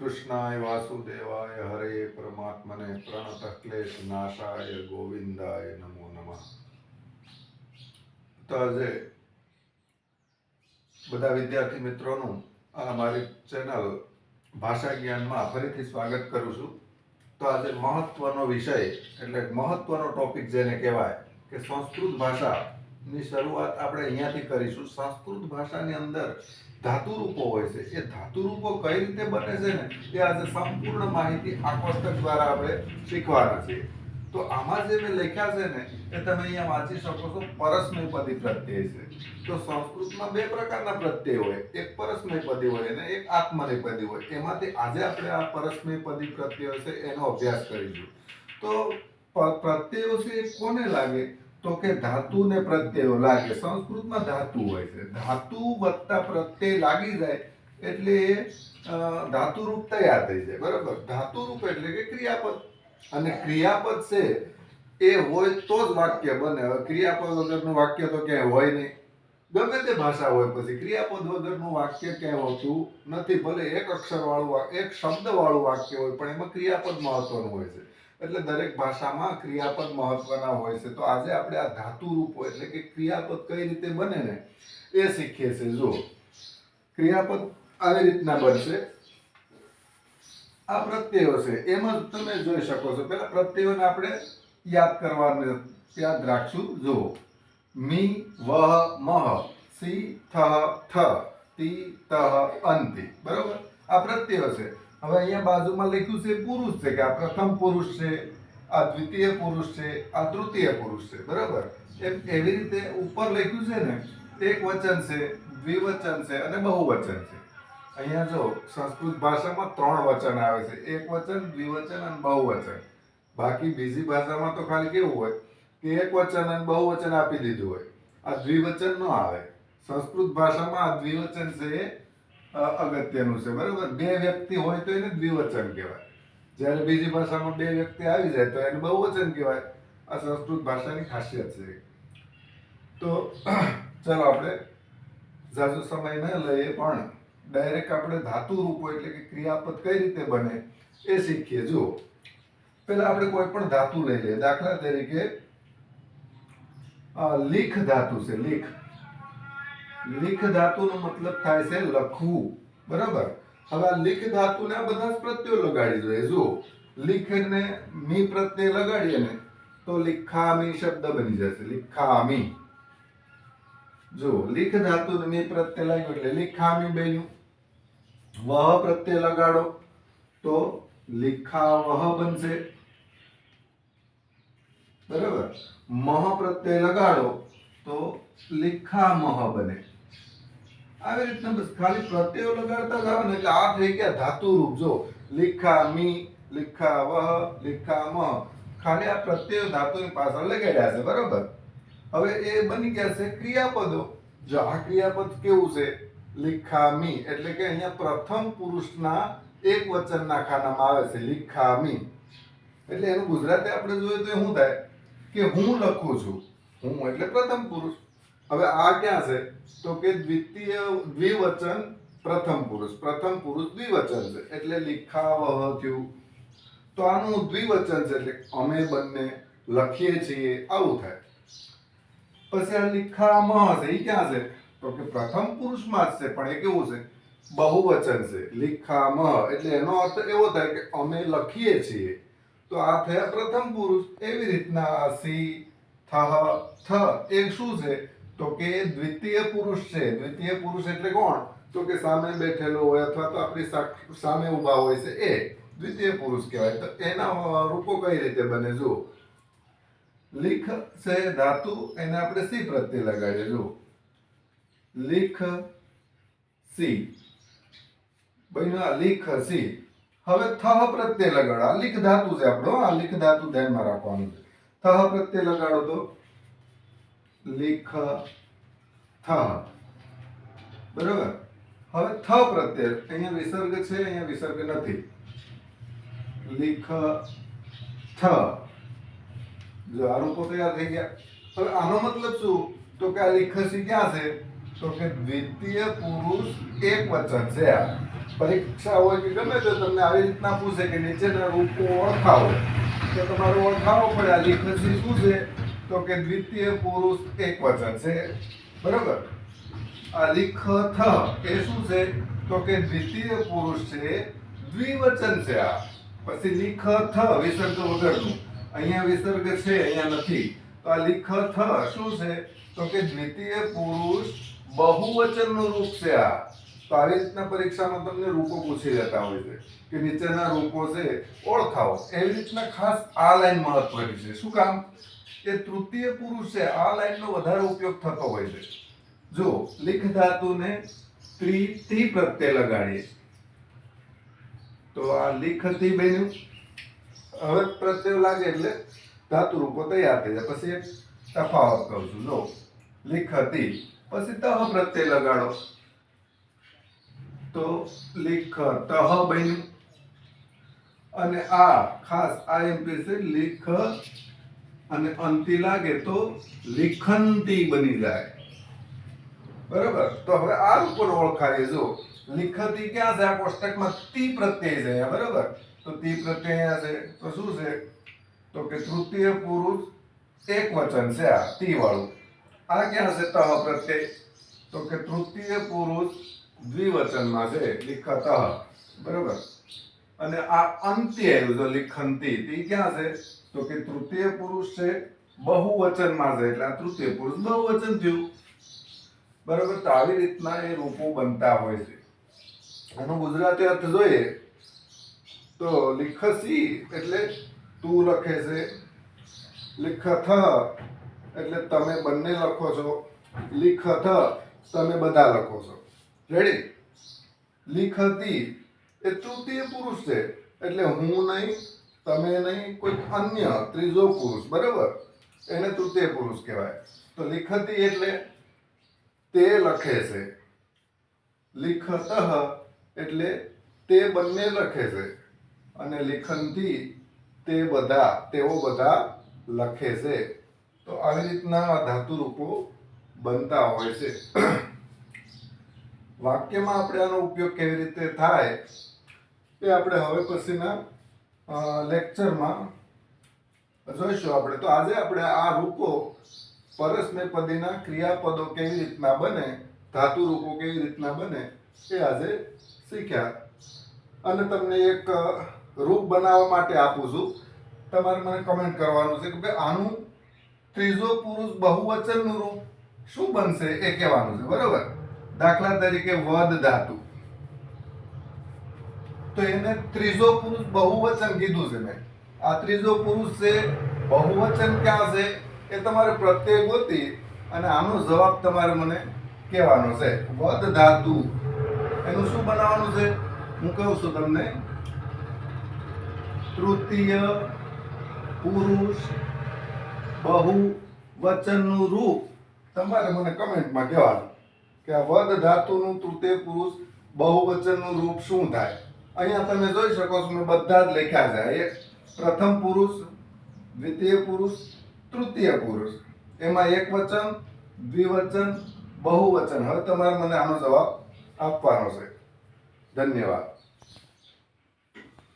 કૃષ્ણાય વાસુદેવાય હરે પરમાત્મને પ્રણત ક્લેશ નાશાય ગોવિંદાય નમો નમઃ. તો આજે બધા વિદ્યાર્થી મિત્રોનું આ મારી ચેનલ ભાષા જ્ઞાનમાં ફરીથી સ્વાગત કરું છું. તો આજે મહત્વનો વિષય, એટલે મહત્વનો ટોપિક જેને કહેવાય કે સંસ્કૃત ભાષાની શરૂઆત આપણે અહીંયાથી કરીશું. સંસ્કૃત ભાષાની અંદર ધાતુ રૂપો હોય છે. એ ધાતુ રૂપો કઈ રીતે બને છે ને, એ આજે સંપૂર્ણ માહિતી આ કોષ્ટક દ્વારા આપણે શીખવાના છીએ. તો આમાં જે મેં લખ્યા છે ને, એ તમે અહીંયા વાંચી શકો છો. પરસ્મયપદી પ્રત્યય છે. તો સંસ્કૃતમાં બે પ્રકારના પ્રત્યય હોય. એક પરસ્મયપદી હોય અને એક આત્મનેપદી હોય. એમાંથી આજે આપણે આ પરસ્મયપદી પ્રત્યય છે એનો અભ્યાસ કરીશું. તો પ્રત્યયો છે કોને લાગે? તો કે ધાતુ ને પ્રત્યયો લાગે. સંસ્કૃતમાં ધાતુ હોય છે. ધાતુ વત્તા પ્રત્યય લાગી જાય એટલે ધાતુ રૂપ તૈયાર થઈ જાય. બરાબર? ધાતુ રૂપ એટલે કે ક્રિયાપદ. અને ક્રિયાપદ છે, એ હોય તો જ વાક્ય બને. હવે ક્રિયાપદ વગરનું વાક્ય તો ક્યાંય હોય નહીં. ગમે તે ભાષા હોય પછી. ક્રિયાપદ વગરનું વાક્ય ક્યાંય હોતું નથી. ભલે એક અક્ષર વાળું એક શબ્દ વાળું વાક્ય હોય, પણ એમાં ક્રિયાપદ મહત્વનું હોય છે. એટલે દરેક ભાષામાં ક્રિયાપદ મહત્વના હોય છે. તો આજે આપણે આ ધાતુ રૂપો એટલે કે ક્રિયાપદ કઈ રીતે બને ને એ શીખીએ છીએ. જો ક્રિયાપદ આવી રીતના બનશે. આ પ્રત્યયો છે. એમાં તમે જોઈ શકો છો. પેલા પ્રત્યયોને આપણે યાદ કરવાને યાદ રાખશું. જો મી, વહ, મહ, સી, થ થ, તી, તહ, અંતિ. બરોબર? આ પ્રત્યયો છે. હવે અહીંયા બાજુમાં લખ્યું છે પુરુષ છે, કે આ પ્રથમ પુરુષ છે, આ દ્વિતીય પુરુષ છે, આ તૃતીય પુરુષ છે, બરાબર? એમ એવી રીતે ઉપર લખ્યું છે ને, એક વચન છે, દ્વિવચન છે અને બહુવચન છે. અહીંયા જો સંસ્કૃત ભાષામાં ત્રણ વચન આવે છે, એક વચન, દ્વિવચન અને બહુવચન. બાકી બીજી ભાષામાં તો ખાલી કેવું હોય કે એક વચન અને બહુવચન આપી દીધું હોય. આ દ્વિવચન ન આવે. સંસ્કૃત ભાષામાં આ દ્વિવચન છે એ અગત્યનું છે, બરાબર? બે વ્યક્તિ હોય તો એને દ્વિવચન કહેવાય. જ્યારે બીજી ભાષામાં બે વ્યક્તિ આવી જાય તો એને બહુવચન કહેવાય. આ સંસ્કૃત ભાષાની ખાસિયત છે તો, ચાલો આપણે ઝાઝો સમય ન લઈએ, પણ ડાયરેક્ટ આપણે ધાતુ રૂપો એટલે કે ક્રિયાપદ કઈ રીતે બને એ શીખીએ. જુઓ. પહેલા આપણે કોઈ પણ ધાતુ લઈ લઈએ. દાખલા તરીકે લીખ ધાતુ છે, લીખ. લીખ ધાતુનો મતલબ થાય છે લખવું. બરાબર? હવે લિખ ધાતુને બધા પ્રત્યયો લગાડી જોઈએ. જો લિખને મી પ્રત્યય લગાડીએ ને તો લિખામી શબ્દ બની જશે. લિખામી. જો લીખ ધાતુ મી પ્રત્યય લાગ્યો એટલે લિખામી બન્યું. વહ પ્રત્યય લગાડો તો લિખાવહ બનશે. બરાબર? મહ પ્રત્યય લગાડો તો લિખામહ બને. આવી રીતના બસ ખાલી પ્રત્યયો લગાડતા જાવ ને એટલે આ થઈ ગયા ધાતુ રૂપ જો, લિખામી, લિખાવહ, લિખામહ. ખાલી આ પ્રત્યયો ધાતુની પાછળ લગાડ્યા છે, બરાબર? હવે એ બની ગયા છે ક્રિયાપદો. જો આ ક્રિયાપદ કેવું છે? લિખામી. એટલે કે અહીંયા પ્રથમ પુરુષના એક વચનના ખાનામાં આવે છે, લિખામી. એટલે એનું ગુજરાતી આપણે જોઈએ તો શું થાય? કે હું લખું છું. હું એટલે પ્રથમ પુરુષ. હવે આ ક્યાં છે? તો કે દ્વિતીય દ્વિવચન પ્રથમ પુરુષ. પ્રથમ પુરુષ દ્વિવચન છે. એટલે લિખાવહ થયું. તો આનું દ્વિવચન છે એટલે અમે બંને લખીએ છીએ, આવું થાય. પછી આ લિખામહ છે એ ક્યાં છે? તો કે પ્રથમ પુરુષમાં જ છે, પણ એ કેવું છે? બહુવચન છે. લિખામહ. એટલે એનો અર્થ એવો થાય કે અમે લખીએ છીએ. તો આ થયા પ્રથમ પુરુષ. એવી રીતના સી, થહ, થ, એ શું છે? તો કે દ્વિતીય પુરુષ છે. દ્વિતીય પુરુષ એટલે કોણ? તો કે સામે બેઠેલો હોય અથવા તો આપણી સામે ઊભા હોય છે. એ દ્વિતીય પુરુષ કહેવાય. તો એના રૂપો કઈ રીતે બને? જો લીખ છે ધાતુ, એને આપણે સી પ્રત્યે લગાડીએ. જો લીખ, સી. બન્યું લીખ, સી. હવે થહ પ્રત્યે લગાડો. આ લીખ ધાતુ છે આપણો. આ લીખ ધાતુ ધ્યાનમાં રાખવાનું છે. થહ પ્રત્યે લગાડો તો. લીખ થહ બરાબર? હવે થ પ્રત્યય અહીંયા વિસર્ગ છે, અહીંયા વિસર્ગ નથી. લીખ, થ. જો આ રૂપો તૈયાર થઈ ગયા. હવે આનો મતલબ શું? તો કે આ લીખસી ક્યાં છે? તો કે દ્વિતીય પુરુષ એક વચન છે આ. પરીક્ષા હોય કે ગમે તો તમને આવી રીતના પૂછે કે નીચેના રૂપો ઓળખાવો. તો તમારે ઓળખાવો પડે આ લીખસી શું છે? તો કે દ્વિતીય પુરુષ એક વચન છે. બરોબર? આ લીખ થ એ શું છે? તો કે દ્વિતીય પુરુષ છે, દ્વિવચન છે આ. પછી લિખથ વિસર્ગ વગરનું. અહીંયા વિસર્ગ છે, અહીંયા નથી. તો આ લિખથ શું છે? તો કે દ્વિતીય પુરુષ બહુવચનનું રૂપ છે આ. તો આવી રીતના પરીક્ષામાં તમને રૂપો પૂછી લેતા હોય છે કે નીચેના રૂપો છે, ઓળખાવો. એવી રીતના ખાસ આ લાઈન મહત્વની છે. શું કામ? એ તૃતીય પુરુષ છે આ લાઈનનો વધારે ઉપયોગ થતો હોય છે. જો લિખ ધાતુને ત્રી તી પ્રત્યે લગાડીએ. તો આ લિખથી બન્યું. હવે પ્રત્યય લાગે એટલે ધાતુ રૂપો તૈયાર થઈ જાય. પછી તફાવત કહું છું. જો લિખતી પછી તહ પ્રત્યય લગાડો. તો લિખ તહ બન્યું. અને આ ખાસ આ એમ છે લિખ અને અંતિ લાગે તો લિખંતી બની જાય. બરાબર? તો હવે આ ઉપર ઓળખાવીએ જો લિખતી ક્યાં છે? આ કોષ્ટકમાં તી પ્રત્યય છે, બરાબર? તો તી પ્રત્યય છે. તો શું છે? તો કે તૃતીય પુરુષ એક વચન છે આ, તી વાળું. આ ક્યાં છે? તહ પ્રત્યય. તો કે તૃતીય પુરુષ દ્વિવચનમાં છે લિખત બરાબર? અને આ અંત્ય આવ્યું જો લિખંતી. તે ક્યાં છે? તો કે તૃતીય પુરુષ છે બહુવચનમાં છે, એટલે આ તૃતીય પુરુષ બહુવચન થયું. બરાબર? તો આવી રીતના એ રૂપો બનતા હોય છે. આનો ગુજરાતી અર્થ જોઈએ તો લિખસી એટલે તું લખે છે, લિખથ એટલે તમે બંને લખો છો, લિખથ તમે બધા લખો છો. રેડી લિખતી એ તૃતીય પુરુષ છે, એટલે હું નહીં તમે નહીં કોઈ અન્ય, ત્રીજો પુરુષ, બરાબર? એને તૃતીય પુરુષ કહેવાય. તો લિખતી એટલે તે લખે છે. લિખતઃ એટલે તે બંને લખે છે. અને લિખનથી તે બધા, તેઓ બધા લખે છે. તો આવી રીતના ધાતુ રૂપો બનતા હોય છે. વાક્યમાં આપણે આનો ઉપયોગ કેવી રીતે થાય, એ આપણે હવે પછીના લેક્ચરમાં જોઈશું આપણે. તો આજે આપણે આ રૂપો પરસ્મેપદીના ક્રિયાપદો કેવી રીતના બને, ધાતુ રૂપો કેવી રીતના બને એ આજે શીખ્યા. અને તમને એક રૂપ બનાવવા માટે આપું છું. તમારે મને કમેન્ટ કરવાનું છે કે ભાઈ આનું ત્રીજો પુરુષ બહુવચનનું રૂપ શું બનશે એ કહેવાનું છે. બરાબર? દાખલા તરીકે વદ ધાતુ. તો એને ત્રીજો પુરુષ બહુવચન કીધું છે મેં. આ ત્રીજો પુરુષ છે, બહુવચન ક્યાં છે એ તમારે પ્રત્યય ગોતી અને આનો જવાબ તમારે મને કહેવાનો છે. વદ ધાતુ. એનું શું બનાવવાનું છે? હું કહું છું તમને. તૃતીય પુરુષ બહુ વચનનું રૂપ. તમારે મને કમેન્ટમાં કહેવાનું કે આ વદ ધાતુનું તૃતીય પુરુષ બહુવચનનું રૂપ શું થાય? અહીંયા તમે જોઈ શકો છો બધા જ લખ્યા છે. એક પ્રથમ પુરુષ, દ્વિતીય પુરુષ, તૃતીય પુરુષ. એમાં એક વચન, દ્વિવચન, બહુવચન. હવે તમારે મને આનો જવાબ આપવાનો છે. ધન્યવાદ.